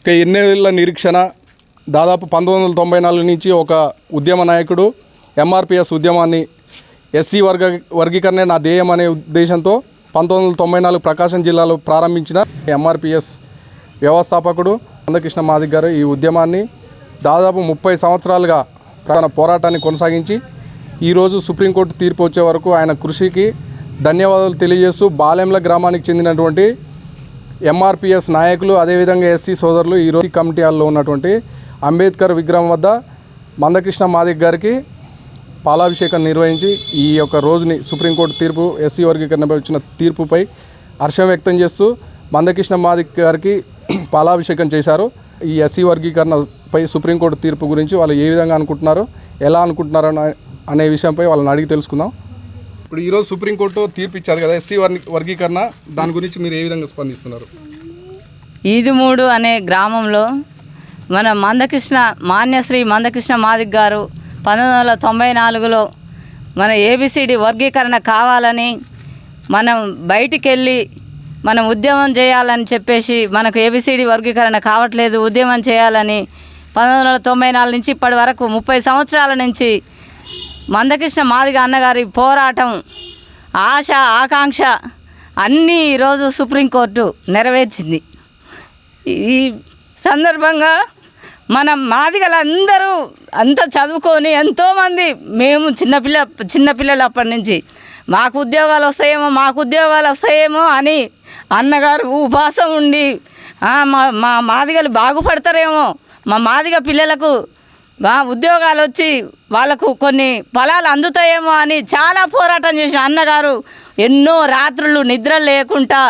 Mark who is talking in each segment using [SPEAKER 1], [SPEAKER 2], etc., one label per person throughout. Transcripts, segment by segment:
[SPEAKER 1] ఇక ఎన్నేళ్ళ నిరీక్షణ దాదాపు పంతొమ్మిది వందల తొంభై నాలుగు నుంచి ఒక ఉద్యమ నాయకుడు ఎంఆర్పిఎస్ ఉద్యమాన్ని ఎస్సీ వర్గ వర్గీకరణ నా ధ్యేయం అనే ఉద్దేశంతో పంతొమ్మిది వందల తొంభై నాలుగు ప్రకాశం జిల్లాలో ప్రారంభించిన ఎంఆర్పిఎస్ వ్యవస్థాపకుడు అందకృష్ణ మాదిక్ గారు ఈ ఉద్యమాన్ని దాదాపు ముప్పై సంవత్సరాలుగా తన పోరాటాన్ని కొనసాగించి ఈరోజు సుప్రీంకోర్టు తీర్పు వచ్చే వరకు ఆయన కృషికి ధన్యవాదాలు తెలియజేస్తూ బాలెంల గ్రామానికి చెందినటువంటి ఎంఆర్పిఎస్ నాయకులు అదేవిధంగా ఎస్సీ సోదరులు ఈరోజు కమిటీ హాల్లో ఉన్నటువంటి అంబేద్కర్ విగ్రహం వద్ద మందకృష్ణ మాదిక్ గారికి పాలాభిషేకం నిర్వహించి ఈ యొక్క రోజుని సుప్రీంకోర్టు తీర్పు ఎస్సీ వర్గీకరణపై వచ్చిన తీర్పుపై హర్షం వ్యక్తం చేస్తూ మందకృష్ణ మాదిక్ గారికి పాలాభిషేకం చేశారు. ఈ ఎస్సీ వర్గీకరణపై సుప్రీంకోర్టు తీర్పు గురించి వాళ్ళు ఏ విధంగా అనుకుంటున్నారో ఎలా అనుకుంటున్నారో అనే విషయంపై వాళ్ళని అడిగి తెలుసుకుందాం. ఇప్పుడు ఈరోజు సుప్రీంకోర్టు తీర్పు ఇచ్చారు కదా ఎస్సీ వర్గీకరణ దాని గురించి మీరు ఏ విధంగా స్పందిస్తున్నారు?
[SPEAKER 2] ఈదుమూడు అనే గ్రామంలో మన మందకృష్ణ మాన్యశ్రీ మందకృష్ణ మాదిక్ గారు పంతొమ్మిది వందల తొంభై నాలుగులో మన ఏబిసిడి వర్గీకరణ కావాలని మనం బయటికి వెళ్ళి మనం ఉద్యమం చేయాలని చెప్పేసి మనకు ఏబిసిడి వర్గీకరణ కావట్లేదు ఉద్యమం చేయాలని పంతొమ్మిది వందల తొంభై నాలుగు నుంచి ఇప్పటి వరకు ముప్పై సంవత్సరాల నుంచి మందకృష్ణ మాదిగ అన్నగారి పోరాటం ఆశ ఆకాంక్ష అన్నీ ఈరోజు సుప్రీంకోర్టు నెరవేర్చింది. ఈ సందర్భంగా మన మాదిగలందరూ అంతా చదువుకొని ఎంతోమంది మేము చిన్నపిల్ల చిన్నపిల్లలు అప్పటి నుంచి మాకు ఉద్యోగాలు వస్తాయేమో మాకు ఉద్యోగాలు వస్తాయేమో అని అన్నగారు ఉపాసం ఉండి మా మా మాదిగలు బాగుపడతారేమో మా మాదిగ పిల్లలకు ఉద్యోగాలు వచ్చి వాళ్ళకు కొన్ని ఫలాలు అందుతాయేమో అని చాలా పోరాటం చేసిన అన్నగారు ఎన్నో రాత్రులు నిద్ర లేకుండా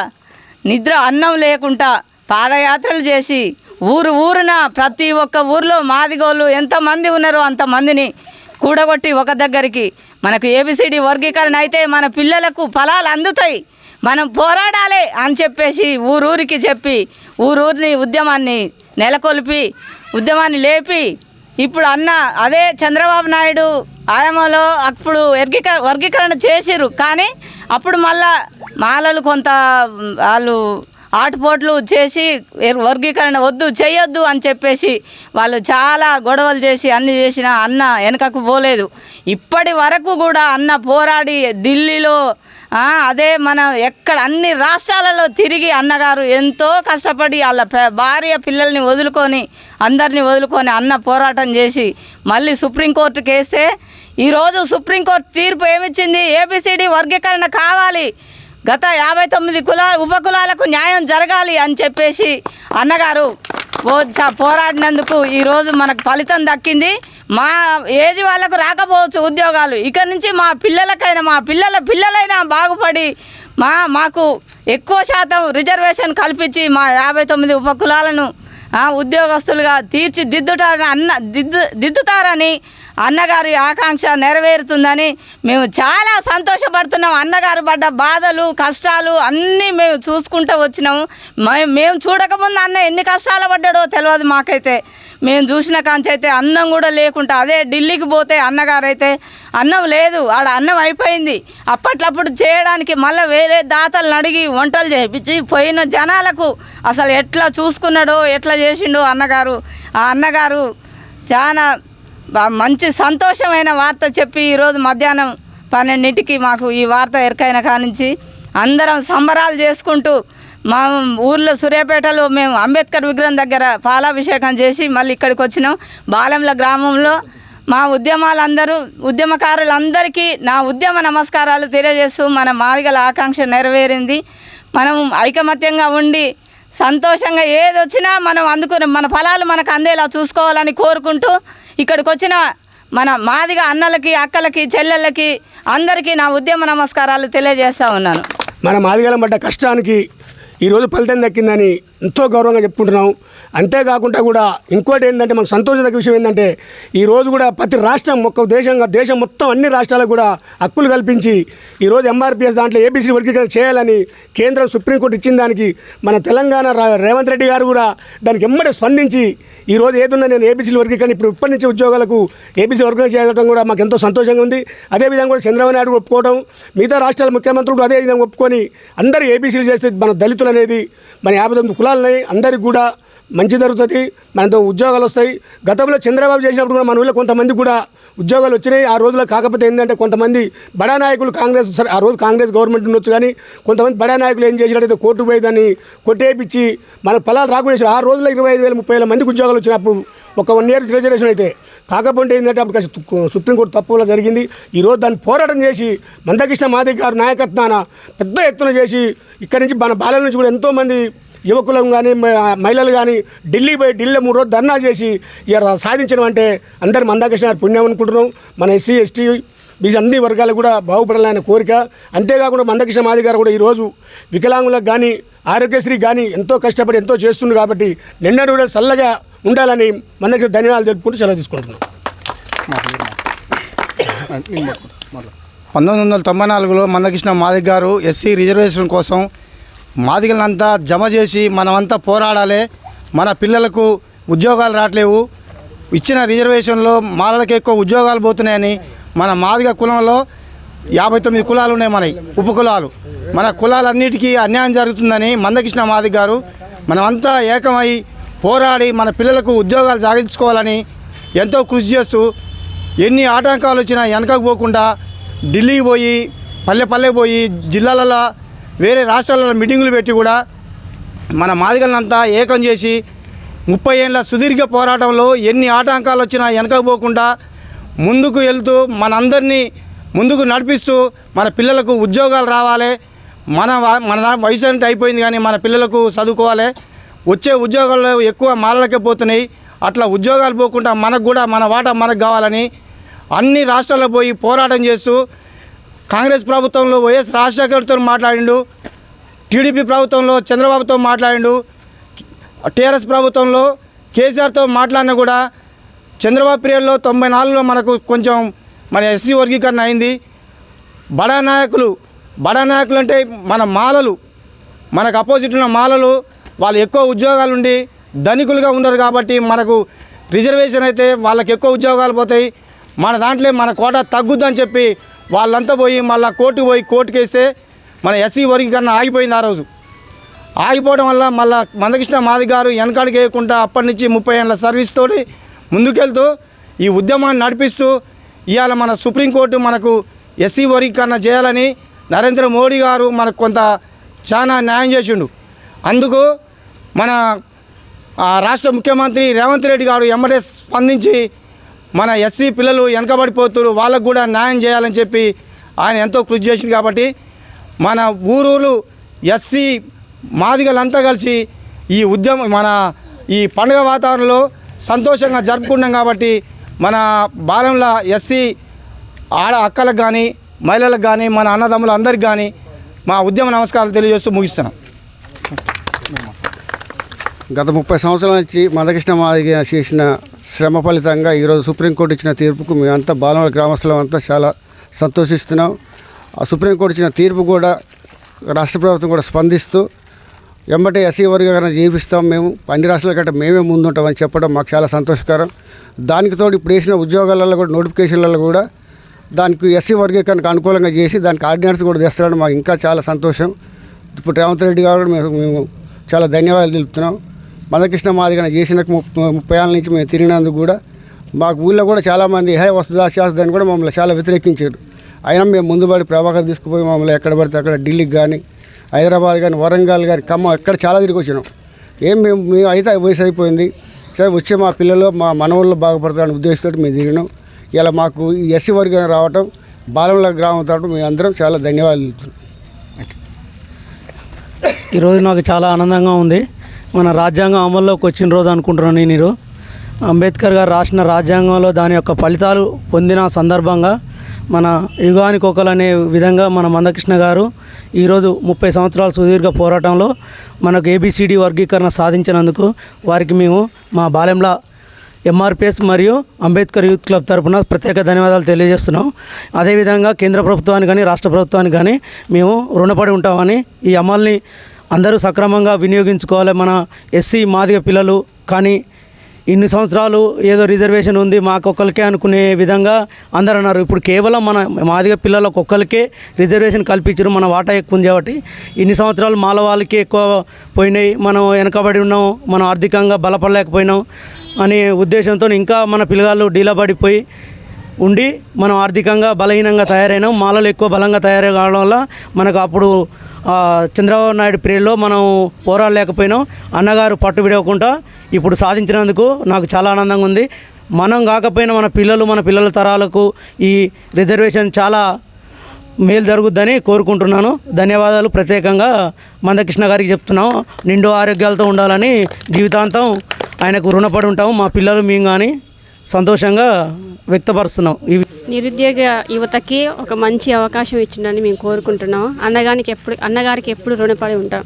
[SPEAKER 2] నిద్ర అన్నం లేకుండా పాదయాత్రలు చేసి ఊరు ఊరున ప్రతి ఒక్క ఊర్లో మాదిగోళ్ళు ఎంతమంది ఉన్నారో అంతమందిని కూడగొట్టి ఒక దగ్గరికి మనకు ఏబిసిడి వర్గీకరణ అయితే మన పిల్లలకు ఫలాలు అందుతాయి. మనం పోరాడాలి అని చెప్పేసి ఊరూరికి చెప్పి ఊరూరిని ఉద్యమాన్ని నెలకొల్పి ఉద్యమాన్ని లేపి ఇప్పుడు అన్న అదే చంద్రబాబు నాయుడు ఆయమలో అప్పుడు వర్గీక వర్గీకరణ చేసిరు కానీ అప్పుడు మళ్ళా మాలలు కొంత వాళ్ళు ఆటుపోట్లు చేసి వర్గీకరణ వద్దు చేయొద్దు అని చెప్పేసి వాళ్ళు చాలా గొడవలు చేసి అన్ని చేసిన అన్న వెనకకు పోలేదు. ఇప్పటి వరకు కూడా అన్న పోరాడి ఢిల్లీలో అదే మన ఎక్కడ అన్ని రాష్ట్రాలలో తిరిగి అన్నగారు ఎంతో కష్టపడి వాళ్ళ భార్య పిల్లల్ని వదులుకొని అందరినీ వదులుకొని అన్న పోరాటం చేసి మళ్ళీ సుప్రీంకోర్టుకి వేస్తే ఈరోజు సుప్రీంకోర్టు తీర్పు ఏమిచ్చింది? ఏబిసిడి వర్గీకరణ కావాలి. గత యాభై తొమ్మిది కుల ఉపకులాలకు న్యాయం జరగాలి అని చెప్పేసి అన్నగారు ఓ చ- పోరాడినందుకు ఈరోజు మనకు ఫలితం దక్కింది. మా ఏజ్ వాళ్ళకు రాకపోవచ్చు ఉద్యోగాలు. ఇక నుంచి మా పిల్లలకైనా మా పిల్లల పిల్లలైనా బాగుపడి మా మాకు ఎక్కువ శాతం రిజర్వేషన్ కల్పించి మా యాభై తొమ్మిది ఉపకులాలను ఉద్యోగస్తులుగా తీర్చిదిద్దుతారని అన్న దిద్దు దిద్దుతారని అన్నగారి ఆకాంక్ష నెరవేరుతుందని మేము చాలా సంతోషపడుతున్నాం. అన్నగారు పడ్డ బాధలు కష్టాలు అన్నీ మేము చూసుకుంటూ వచ్చినాము. మే- మేము చూడకముందు అన్న ఎన్ని కష్టాలు పడ్డాడో తెలియదు మాకైతే. మేము చూసిన కాంచైతే అన్నం కూడా లేకుండా అదే ఢిల్లీకి పోతే అన్నగారు అయితే అన్నం లేదు ఆడ అన్నం అయిపోయింది. అప్పట్లప్పుడు చేయడానికి మళ్ళీ వేరే దాతలను అడిగి వంటలు చేయించి పోయిన జనాలకు అసలు ఎట్లా చూసుకున్నాడో ఎట్లా చేసిండో అన్నగారు. ఆ అన్నగారు చాలా మంచి సంతోషమైన వార్త చెప్పి ఈరోజు మధ్యాహ్నం పన్నెండింటికి మాకు ఈ వార్త ఎరకైన కానించి అందరం సంబరాలు చేసుకుంటూ మా ఊర్లో సూర్యాపేటలో మేము అంబేద్కర్ విగ్రహం దగ్గర పాలాభిషేకం చేసి మళ్ళీ ఇక్కడికి వచ్చినాం. బాలెంల గ్రామంలో మా ఉద్యమాలందరూ ఉద్యమకారులందరికీ నా ఉద్యమ నమస్కారాలు తెలియజేస్తూ మన మాదిగల ఆకాంక్ష నెరవేరింది. మనం ఐకమత్యంగా ఉండి సంతోషంగా ఏది వచ్చినా మనం అందుకుని మన ఫలాలు మనకు అందేలా చూసుకోవాలని కోరుకుంటూ ఇక్కడికి వచ్చిన మన మాదిగ అన్నలకి అక్కలకి చెల్లెళ్ళకి అందరికీ నా ఉద్యమ నమస్కారాలు తెలియజేస్తా ఉన్నాను.
[SPEAKER 3] మన మాదిగలం పడ్డ కష్టానికి ఈరోజు ఫలితం దక్కిందని ఎంతో గౌరవంగా చెప్పుకుంటున్నాం. అంతేకాకుండా కూడా ఇంకోటి ఏంటంటే మనకు సంతోషదగ్గ విషయం ఏంటంటే ఈరోజు కూడా ప్రతి రాష్ట్రం ఒక్క దేశంగా దేశం మొత్తం అన్ని రాష్ట్రాలకు కూడా హక్కులు కల్పించి ఈరోజు ఎంఆర్పిఎస్ దాంట్లో ఏబీసీ వర్గీకరణ చేయాలని కేంద్రం సుప్రీంకోర్టు ఇచ్చిన దానికి మన తెలంగాణ రేవంత్ రెడ్డి గారు కూడా దానికి ఎమ్మడే స్పందించి ఈరోజు ఏదున్నా నేను ఏబీసీ వర్గీకరణ ఇప్పుడు ఇప్పటి నుంచి ఉద్యోగాలకు ఏబీసీ వర్గీకరణ చేయడం కూడా మాకు ఎంతో సంతోషంగా ఉంది. అదేవిధంగా కూడా చంద్రబాబు నాయుడు ఒప్పుకోవడం మిగతా రాష్ట్రాల ముఖ్యమంత్రులు కూడా అదే విధంగా ఒప్పుకొని అందరూ ఏబీసీలు చేస్తే మన దళితులు అనేది మన యాభై తొమ్మిది కులాలని అందరికి కూడా మంచి జరుగుతుంది. మనతో ఉద్యోగాలు వస్తాయి. గతంలో చంద్రబాబు చేసినప్పుడు కూడా మన ఊళ్ళో కొంతమంది కూడా ఉద్యోగాలు వచ్చినాయి. ఆ రోజుల్లో కాకపోతే ఏంటంటే కొంతమంది బడా నాయకులు కాంగ్రెస్ సరే ఆ రోజు కాంగ్రెస్ గవర్నమెంట్ ఉండొచ్చు కానీ కొంతమంది బడా నాయకులు ఏం చేసినట్టయితే కోర్టు పోయేదాన్ని కొట్టేపించి మన పొలాలు రాకుండా ఆ రోజుల్లో ఇరవై ఐదు వేల ముప్పై వేల మందికి ఉద్యోగాలు వచ్చినప్పుడు ఒక వన్ ఇయర్ రిజర్వేషన్ అయితే కాకపోతే ఏంటంటే అప్పుడు కాస్త సుప్రీంకోర్టు తప్పులో జరిగింది. ఈరోజు దాన్ని పోరాటం చేసి మందకృష్ణ మాదిరి గారు నాయకత్వాన పెద్ద ఎత్తున చేసి ఇక్కడి నుంచి మన బాల్యం నుంచి కూడా ఎంతోమంది యువకులం కానీ మహిళలు కానీ ఢిల్లీ పోయి ఢిల్లీలో మూడు రోజులు ధర్నా చేసి సాధించడం అంటే అందరు మందాకృష్ణ గారు పుణ్యం అనుకుంటున్నాం. మన ఎస్సీ ఎస్టీ బీసీ అన్ని వర్గాలు కూడా బాగుపడాలనే కోరిక. అంతేకాకుండా మందకృష్ణ మాది గారు కూడా ఈరోజు వికలాంగులకు కానీ ఆరోగ్యశ్రీ కానీ ఎంతో కష్టపడి ఎంతో చేస్తుంది కాబట్టి నిన్నటి కూడా చల్లగా ఉండాలని మందకృష్ణ ధన్యవాదాలు తెలుపుకుంటూ సెలవు తీసుకుంటున్నాం.
[SPEAKER 4] పంతొమ్మిది వందల తొంభై నాలుగులో మందకృష్ణ మాదిక్ గారు ఎస్సీ రిజర్వేషన్ కోసం మాదిగలంతా జమ చేసి మనమంతా పోరాడాలి. మన పిల్లలకు ఉద్యోగాలు రావట్లేవు ఇచ్చిన రిజర్వేషన్లో మాలలకు ఎక్కువ ఉద్యోగాలు పోతున్నాయని మన మాదిగ కులంలో యాభై తొమ్మిది కులాలు ఉన్నాయి మనవి ఉప కులాలు. మన కులాలన్నిటికీ అన్యాయం జరుగుతుందని మందకృష్ణ మాదిగ గారు మనమంతా ఏకమై పోరాడి మన పిల్లలకు ఉద్యోగాలు సాగించుకోవాలని ఎంతో కృషి చేస్తూ ఎన్ని ఆటంకాలు వచ్చినా వెనకకు పోకుండా ఢిల్లీకి పోయి పల్లె పల్లె పోయి జిల్లాలలో వేరే రాష్ట్రాలలో మీటింగులు పెట్టి కూడా మన మాదిగలనంతా ఏకం చేసి ముప్పై ఏళ్ళ సుదీర్ఘ పోరాటంలో ఎన్ని ఆటంకాలు వచ్చినా వెనకపోకుండా ముందుకు వెళ్తూ మనందరినీ ముందుకు నడిపిస్తూ మన పిల్లలకు ఉద్యోగాలు రావాలి. మన మన వయసు అంటే అయిపోయింది కానీ మన పిల్లలకు చదువుకోవాలి. వచ్చే ఉద్యోగాలు ఎక్కువ మాలలకే పోతున్నాయి అట్లా ఉద్యోగాలు పోకుండా మనకు కూడా మన వాటా మనకు కావాలని అన్ని రాష్ట్రాల్లో పోయి పోరాటం చేస్తూ కాంగ్రెస్ ప్రభుత్వంలో వైఎస్ రాజశేఖర్తో మాట్లాడిండు టీడీపీ ప్రభుత్వంలో చంద్రబాబుతో మాట్లాడిండు టీఆర్ఎస్ ప్రభుత్వంలో కేసీఆర్తో మాట్లాడినా కూడా చంద్రబాబు పీరియడ్లో తొంభై నాలుగులో మనకు కొంచెం మన ఎస్సీ వర్గీకరణ అయింది. బడా నాయకులు బడా నాయకులు అంటే మన మాలలు మనకు అపోజిట్ ఉన్న మాలలు వాళ్ళు ఎక్కువ ఉద్యోగాలు ఉండి ధనికులుగా ఉండరు కాబట్టి మనకు రిజర్వేషన్ అయితే వాళ్ళకి ఎక్కువ ఉద్యోగాలు పోతాయి. మన దాంట్లో మన కోట తగ్గుద్దని చెప్పి వాళ్ళంతా పోయి మళ్ళీ కోర్టుకు పోయి కోర్టుకు వేస్తే మన ఎస్సీ వర్గీకరణ ఆగిపోయింది ఆ రోజు. ఆగిపోవడం వల్ల మళ్ళా మందకృష్ణ మాది గారు వెనకాడికి వేయకుండా అప్పటి నుంచి ముప్పై ఏళ్ళ సర్వీస్తో ముందుకెళ్తూ ఈ ఉద్యమాన్ని నడిపిస్తూ ఇవాళ మన సుప్రీంకోర్టు మనకు ఎస్సీ వర్గీకరణ చేయాలని నరేంద్ర మోడీ గారు మనకు కొంత చాలా న్యాయం చేసిండు. అందుకు మన రాష్ట్ర ముఖ్యమంత్రి రేవంత్ రెడ్డి గారు ఎమ్మటే స్పందించి మన ఎస్సీ పిల్లలు వెనకబడిపోతున్నారు వాళ్ళకు కూడా న్యాయం చేయాలని చెప్పి ఆయన ఎంతో కృషి చేసింది కాబట్టి మన ఊరూరు ఎస్సీ మాదిగలంతా కలిసి ఈ ఉద్యమం మన ఈ పండుగ వాతావరణంలో సంతోషంగా జరుపుకుంటాం కాబట్టి మన బాలంల ఎస్సీ ఆడ అక్కలకు కానీ మహిళలకు కానీ మన అన్నదమ్ములు అందరికి కానీ మా ఉద్యమ నమస్కారాలు తెలియజేస్తూ ముగిస్తున్నాం.
[SPEAKER 5] గత ముప్పై సంవత్సరాల నుంచి మదకృష్ణ మాదిగ చేసిన శ్రమ ఫలితంగా ఈరోజు సుప్రీంకోర్టు ఇచ్చిన తీర్పుకు మేమంతా బాలమల గ్రామస్తులం అంతా చాలా సంతోషిస్తున్నాం. ఆ సుప్రీంకోర్టు ఇచ్చిన తీర్పు కూడా రాష్ట్ర ప్రభుత్వం కూడా స్పందిస్తూ ఎంబటే ఎస్సీ వర్గీకరణ చేపిస్తాం మేము అన్ని రాష్ట్రాల కంటే మేమే ముందుంటామని చెప్పడం మాకు చాలా సంతోషకరం. దానికి తోడు ఇప్పుడు వేసిన ఉద్యోగాలలో కూడా నోటిఫికేషన్లలో కూడా దానికి ఎస్సీ వర్గీకరణకు అనుకూలంగా చేసి దానికి ఆర్డినెన్స్ కూడా తెస్తారని మాకు ఇంకా చాలా సంతోషం. ఇప్పుడు రేవంత్ రెడ్డి గారు కూడా మేము మేము చాలా ధన్యవాదాలు తెలుపుతున్నాం. మందకృష్ణ మాదిగన చేసిన ముప్పై ఏళ్ళ నుంచి మేము తిరిగినందుకు కూడా మాకు ఊళ్ళో కూడా చాలామంది హే వస్తుందా చేస్తుందని కూడా మమ్మల్ని చాలా వ్యతిరేకించారు. అయినా మేము ముందుబడి ప్రభాకర్ తీసుకుపోయి మమ్మల్ని ఎక్కడ పడితే అక్కడ ఢిల్లీకి కానీ హైదరాబాద్ కానీ వరంగల్ కానీ ఖమ్మం ఎక్కడ చాలా తిరిగి వచ్చినాం. ఏం మేము మేము అయితే వయసు అయిపోయింది సరే వచ్చే మా పిల్లలు మా మనవాళ్ళు బాగుపడతారని ఉద్దేశంతో మేము తిరిగినాం. ఇలా మాకు ఈ ఎస్సీ వర్గం రావటం బాలంల గ్రామం తావటం మేము అందరం చాలా ధన్యవాదాలు
[SPEAKER 6] ఈరోజు నాకు చాలా ఆనందంగా ఉంది. మన రాజ్యాంగం అమల్లోకి వచ్చిన రోజు అనుకుంటున్నాను నేను ఈరోజు. అంబేద్కర్ గారు రాసిన రాజ్యాంగంలో దాని యొక్క ఫలితాలు పొందిన సందర్భంగా మన యుగానికి ఒకరు అనే విధంగా మన మందకృష్ణ గారు ఈరోజు ముప్పై సంవత్సరాల సుదీర్ఘ పోరాటంలో మనకు ఏబిసిడి వర్గీకరణ సాధించినందుకు వారికి మేము మా బాలెంల ఎంఆర్పిఎస్ మరియు అంబేద్కర్ యూత్ క్లబ్ తరపున ప్రత్యేక ధన్యవాదాలు తెలియజేస్తున్నాం. అదేవిధంగా కేంద్ర ప్రభుత్వానికి కానీ రాష్ట్ర ప్రభుత్వానికి కానీ మేము రుణపడి ఉంటామని ఈ అమల్ని అందరూ సక్రమంగా వినియోగించుకోవాలి. మన ఎస్సీ మాదిగ పిల్లలు కానీ ఇన్ని సంవత్సరాలు ఏదో రిజర్వేషన్ ఉంది మాకొక్కరికే అనుకునే విధంగా అందరు అన్నారు. ఇప్పుడు కేవలం మన మాదిగ పిల్లలకు ఒక్కరికే రిజర్వేషన్ కల్పించారు మన వాటా ఎక్కువ ఉంది కాబట్టి ఇన్ని సంవత్సరాలు మాల వాళ్ళకి ఎక్కువ పోయినాయి. మనం వెనకబడి ఉన్నాం మనం ఆర్థికంగా బలపడలేకపోయినాం అనే ఉద్దేశంతో ఇంకా మన పిల్లగాళ్ళు డీలబడిపోయి ఉండి మనం ఆర్థికంగా బలహీనంగా తయారైనాం. మాలలు ఎక్కువ బలంగా తయారు కావడం వల్ల మనకు అప్పుడు చంద్రబాబు నాయుడు పీరియడ్లో మనం పోరాడలేకపోయినాం. అన్నగారు పట్టు విడవకుండా ఇప్పుడు సాధించినందుకు నాకు చాలా ఆనందంగా ఉంది. మనం కాకపోయినా మన పిల్లలు మన పిల్లల తరాలకు ఈ రిజర్వేషన్ చాలా మేలు జరుగుద్దని కోరుకుంటున్నాను. ధన్యవాదాలు. ప్రత్యేకంగా మందకృష్ణ గారికి చెప్తున్నాం. నిండు ఆరోగ్యాలతో ఉండాలని జీవితాంతం ఆయనకు రుణపడి ఉంటాము. మా పిల్లలు మేము కానీ సంతోషంగా వ్యక్తపరుస్తున్నాం. ఇవి
[SPEAKER 7] నిరుద్యోగ యువతకి ఒక మంచి అవకాశం ఇచ్చిందని మేము కోరుకుంటున్నాం. అన్నగారికి ఎప్పుడు అన్నగారికి ఎప్పుడు రుణపడి ఉంటాం.